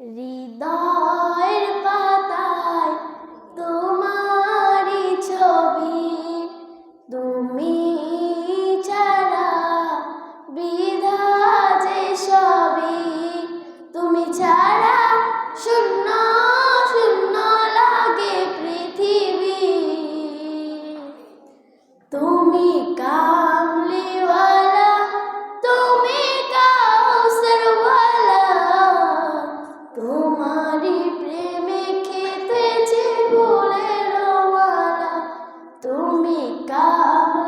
হৃদয়ের পা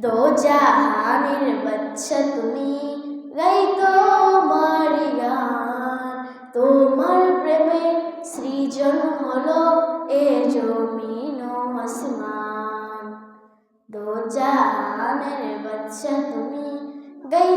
দো জাহানের বাচ্চা তুমি গাই তোমার গান তোমার প্রেমে সৃজন হলো এ জমিন আসমান দো জাহানের বাচ্চা তুমি গাই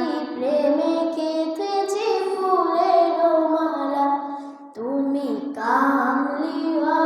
পাখি প্রেমে খেতেছে ফুলের মালা। তুমি কামলিওয়া